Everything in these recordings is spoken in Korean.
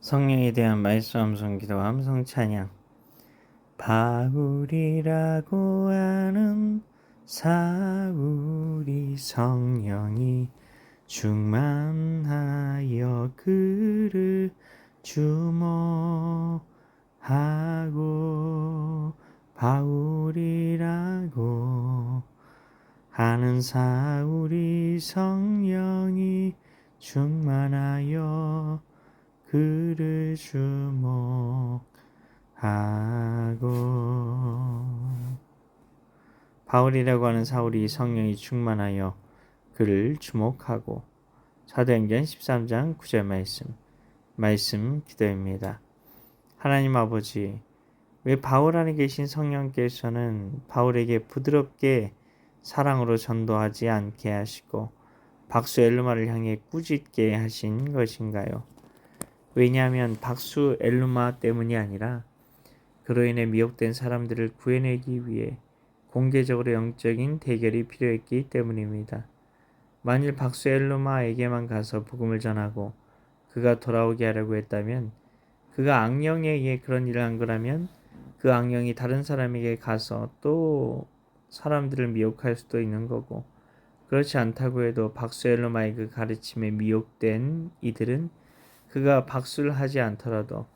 성령에 대한 말씀 함성 기도 함성 찬양. 바울이라고 하는 사울이 성령이 충만하여 그를 주목하고 바울이라고 하는 사울이 성령이 충만하여 그를 주목하고 바울이라고 하는 사울이 성령이 충만하여 그를 주목하고 사도행전 13장 9절 말씀 말씀 기도입니다. 하나님 아버지 왜 바울 안에 계신 성령께서는 바울에게 부드럽게 사랑으로 전도하지 않게 하시고 박수 엘루마를 향해 꾸짖게 하신 것인가요? 왜냐하면 박수 엘루마 때문이 아니라 그로 인해 미혹된 사람들을 구해내기 위해 공개적으로 영적인 대결이 필요했기 때문입니다. 만일 박수 엘루마에게만 가서 복음을 전하고 그가 돌아오게 하려고 했다면 그가 악령에 의해 그런 일을 한 거라면 그 악령이 다른 사람에게 가서 또 사람들을 미혹할 수도 있는 거고 그렇지 않다고 해도 박수 엘루마의 그 가르침에 미혹된 이들은 그가 박수를 하지 않더라도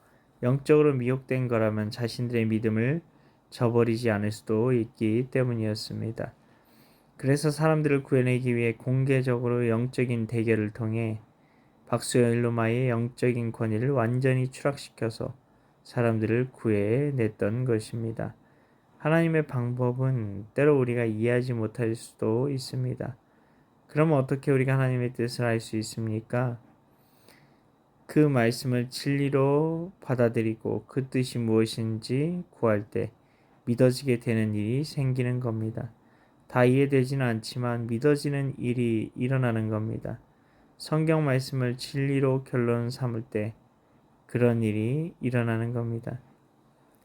영적으로 미혹된 거라면 자신들의 믿음을 저버리지 않을 수도 있기 때문이었습니다. 그래서 사람들을 구해내기 위해 공개적으로 영적인 대결을 통해 박수엘로마의 영적인 권위를 완전히 추락시켜서 사람들을 구해냈던 것입니다. 하나님의 방법은 때로 우리가 이해하지 못할 수도 있습니다. 그럼 어떻게 우리가 하나님의 뜻을 알 수 있습니까? 그 말씀을 진리로 받아들이고 그 뜻이 무엇인지 구할 때 믿어지게 되는 일이 생기는 겁니다. 다 이해되지는 않지만 믿어지는 일이 일어나는 겁니다. 성경 말씀을 진리로 결론 삼을 때 그런 일이 일어나는 겁니다.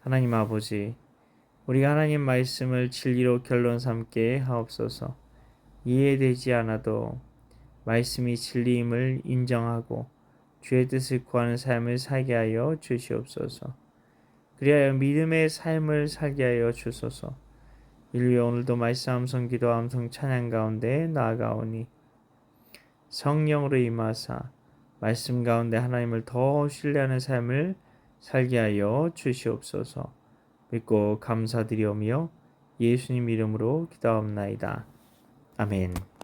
하나님 아버지, 우리가 하나님 말씀을 진리로 결론 삼게 하옵소서. 이해되지 않아도 말씀이 진리임을 인정하고 주의 뜻을 구하는 삶을 살게 하여 주시옵소서. 그리하여 믿음의 삶을 살게 하여 주소서. 인류의 오늘도 말씀 함성 기도 함성 찬양 가운데 나아가오니 성령으로 임하사 말씀 가운데 하나님을 더 신뢰하는 삶을 살게 하여 주시옵소서. 믿고 감사드리오며 예수님 이름으로 기도합나이다. 아멘.